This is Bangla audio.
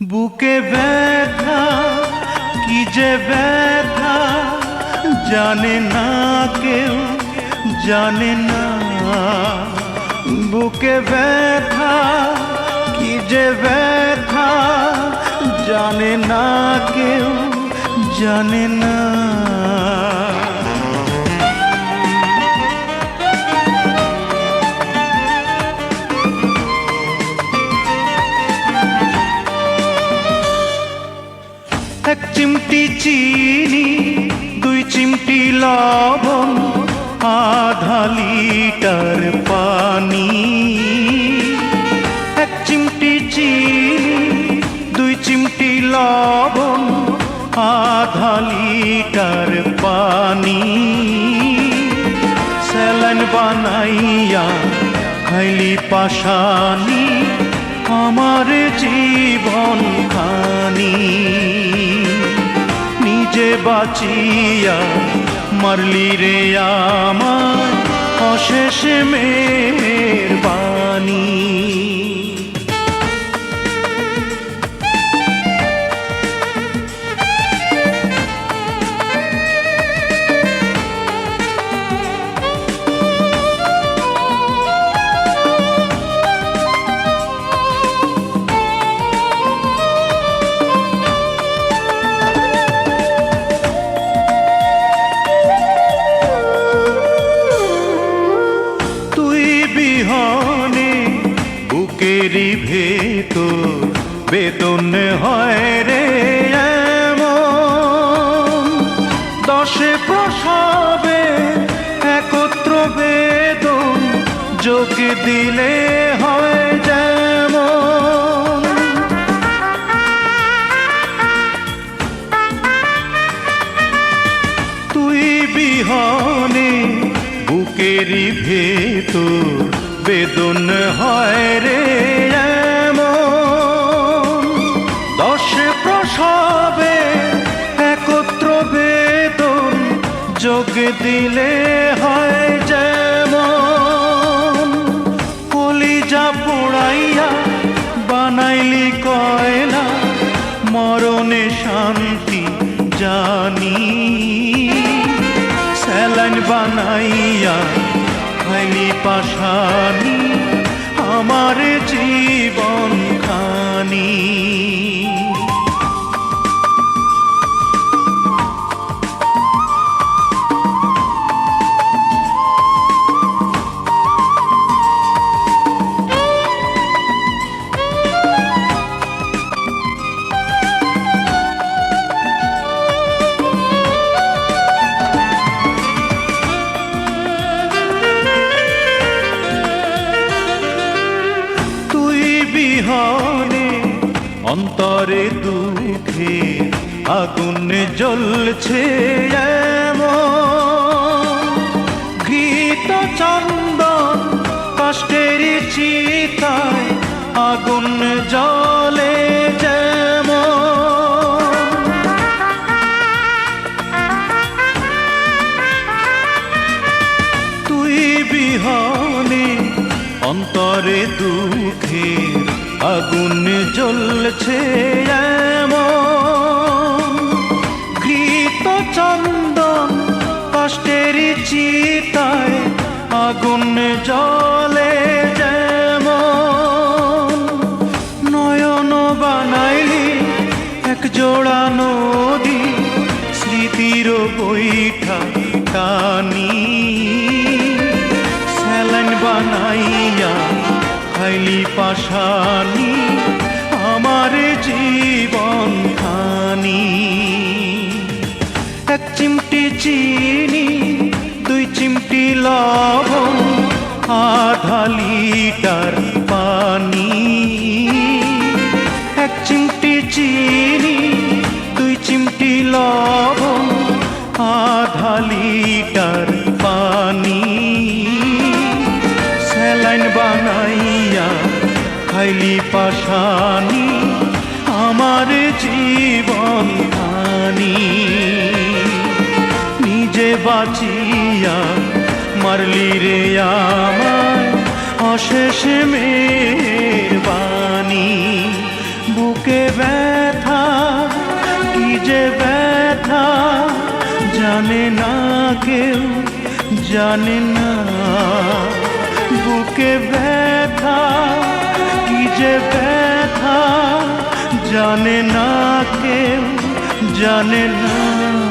বুকে ব্যথা, কি যে ব্যথা, জানে না কেউ, জানে না। বুকে ব্যথা, কি যে ব্যথা, জানে না কেউ, জানে না। এক চিমটি চিনি, দুই চিমটি লবণ, আধা লিটার পানি। এক চিমটি চিনি, দুই চিমটি লবণ, আধা লিটার পানি। স্যালাইন বানাইয়া খাইলি পাশানি আমার জীবন বাঁচিয়া মারলি রে আমার অশেষ মেয়ের বিহনে, বুকেরই ভেতর বেদন হয় রে দশে প্রসবে একত্র বেদন যোগ দিলে হয় বুকেরই ভেতর বেদন হয় রে দশ প্রসবে একত্র বেদন যোগ দিলে হয় যেমন। কলিজা পোড়াইয়া বানাইলি কয়লা, মরণে শান্তি জানি। স্যালাইন বানাইয়া খাইলি পাশানি অন্তরে দুঃখে আগুন জ্বলছে ঘৃত চন্দন কষ্টের চিতায় আগুন জলে তুই বিহনে অন্তরে দুঃখে আগুন জ্বলছে ঘৃত চন্দন কষ্টের চিতায় আগুন জলে নয়ন বানাইলি এক জোড়া নদী স্মৃতির বৈঠা টানি। পাশানি আমার জীবন খানি। এক চিমটি চিনি, দুই চিমটি লবণ আধা লিটার পানি। এক চিমটি চিনি, দুই চিমটি লবণ আধা লিটার পানি। স্যালাইন বানাইয়া খাইলি পাশানি আমার জীবন খানি নিজে বাঁচিয়া মারলি রে আমার অশেষ মেহবানি বুকে ব্যথা, কি যে ব্যথা, জানে না কেউ, জানে না। বুকে ব্যথা যে ব্যথা জানে না কেউ জানে না